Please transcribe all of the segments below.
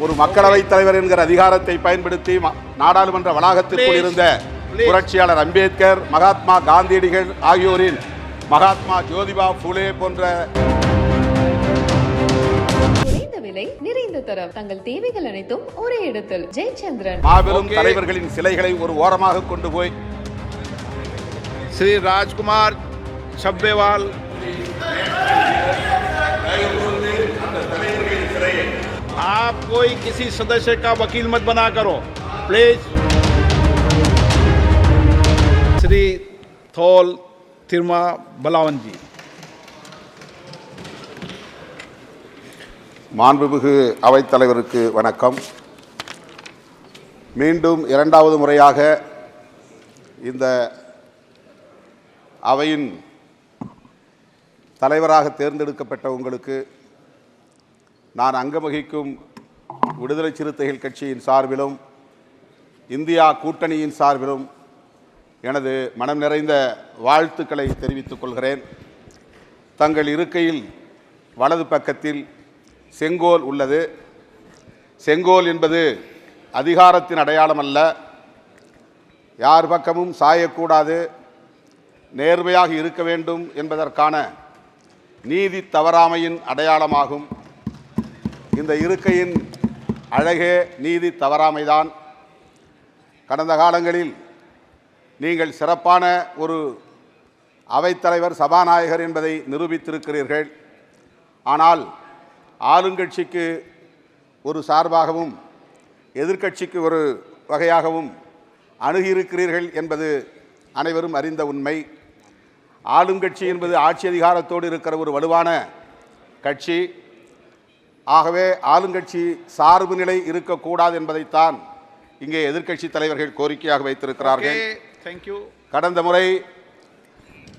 ஒரு மக்களவைத் தலைவர் என்கிற அதிகாரத்தை பயன்படுத்தி நாடாளுமன்ற வளாகத்திற்குள் இருந்த புரட்சியாளர் அம்பேத்கர் மகாத்மா காந்தியடிகள் ஆகியோரின் மகாத்மா ஜோதிபா புலே போன்ற விலை நிறைந்த தரம். தங்கள் தேவைகள் அனைத்தும் ஒரே இடத்தில். ஜெயச்சந்திரன். மாபெரும் தலைவர்களின் சிலைகளை ஒரு ஓரமாக கொண்டு போய் ஸ்ரீ ராஜ்குமார் சப்பேவால் आप कोई किसी सदस्य का वकील मत बना करो प्लीज श्री थोल तिरमा बलावन जी மாண்புமிகு அவைத்தலைவருக்கு வணக்கம் மீண்டும் இரண்டாவது முறையாக இந்த அவையின் தலைவராக தேர்ந்தெடுக்கப்பட்ட உங்களுக்கு நான் அங்கவகிக்கும் விடுதலை சிறுத்தைகள் கட்சியின் சார்பிலும் இந்தியா கூட்டணியின் சார்பிலும் எனது மனம் நிறைந்த வாழ்த்துக்களை தெரிவித்துக் கொள்கிறேன். தங்கள் இருக்கையில் வலது பக்கத்தில் செங்கோல் உள்ளது. செங்கோல் என்பது அதிகாரத்தின் அடையாளம் அல்ல. யார் பக்கமும் சாயக்கூடாது. நேர்மையாக இருக்க வேண்டும் என்பதற்கான நீதி தவறாமையின் அடையாளமாகும். இந்த இருக்கையின் அழகே நீதி தவறாமைதான். கடந்த காலங்களில் நீங்கள் சிறப்பான ஒரு அவைத்தலைவர் சபாநாயகர் என்பதை நிரூபித்திருக்கிறீர்கள். ஆனால் ஆளுங்கட்சிக்கு ஒரு சார்பாகவும் எதிர்க்கட்சிக்கு ஒரு வகையாகவும் அணுகியிருக்கிறீர்கள் என்பது அனைவரும் அறிந்த உண்மை. ஆளுங்கட்சி என்பது ஆட்சி அதிகாரத்தோடு இருக்கிற ஒரு வலுவான கட்சி. ஆகவே ஆளுங்கட்சி சார்பு நிலை இருக்கக்கூடாது என்பதைத்தான் இங்கே எதிர்க்கட்சி தலைவர்கள் கோரிக்கையாக வைத்திருக்கிறார்கள். தேங்க்யூ கடந்த முறை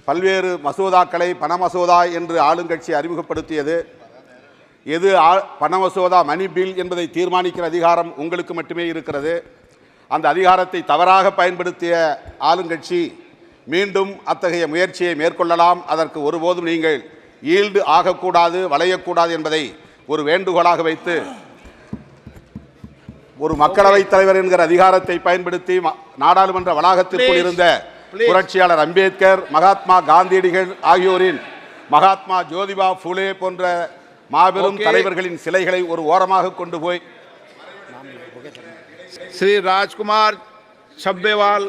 பல்வேறு மசோதாக்களை பண மசோதா என்று ஆளுங்கட்சி அறிமுகப்படுத்தியது. எது பண மசோதா மணி பில் என்பதை தீர்மானிக்கிற அதிகாரம் உங்களுக்கு மட்டுமே இருக்கிறது. அந்த அதிகாரத்தை தவறாக பயன்படுத்திய ஆளுங்கட்சி மீண்டும் அத்தகைய முயற்சியை மேற்கொள்ளலாம். அதற்கு ஒருபோதும் நீங்கள் ஈல்டு ஆகக்கூடாது வளையக்கூடாது என்பதை ஒரு வேண்டுகோளாக வைத்து ஒரு மக்களவைத் தலைவர் என்கிற அதிகாரத்தை பயன்படுத்தி ம- நாடாளுமன்ற வளாகத்திற்குள் Please. இருந்த Please. புரட்சியாளர் அம்பேத்கர் மகாத்மா காந்தியடிகள் ஆகியோரின் மகாத்மா ஜோதிபா புலே போன்ற மாபெரும் Okay. தலைவர்களின் சிலைகளை ஒரு ஓரமாக கொண்டு போய் श्री राजकुमार छब्बेवाल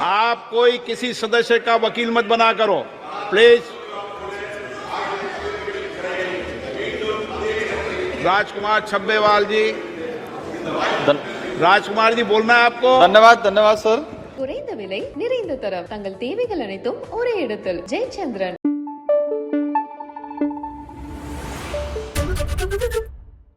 आप कोई किसी सदस्य का वकील मत बना करो प्लीज राजकुमार छब्बेवाल जी धन- राजकुमार जी बोलना है आपको धन्यवाद धन्यवाद सर குறைந்த விலை நிறைந்த தரம் தங்கள் தேவைகள் அனைத்தும் ஒரே இடத்தில் ஜெயச்சந்திரன்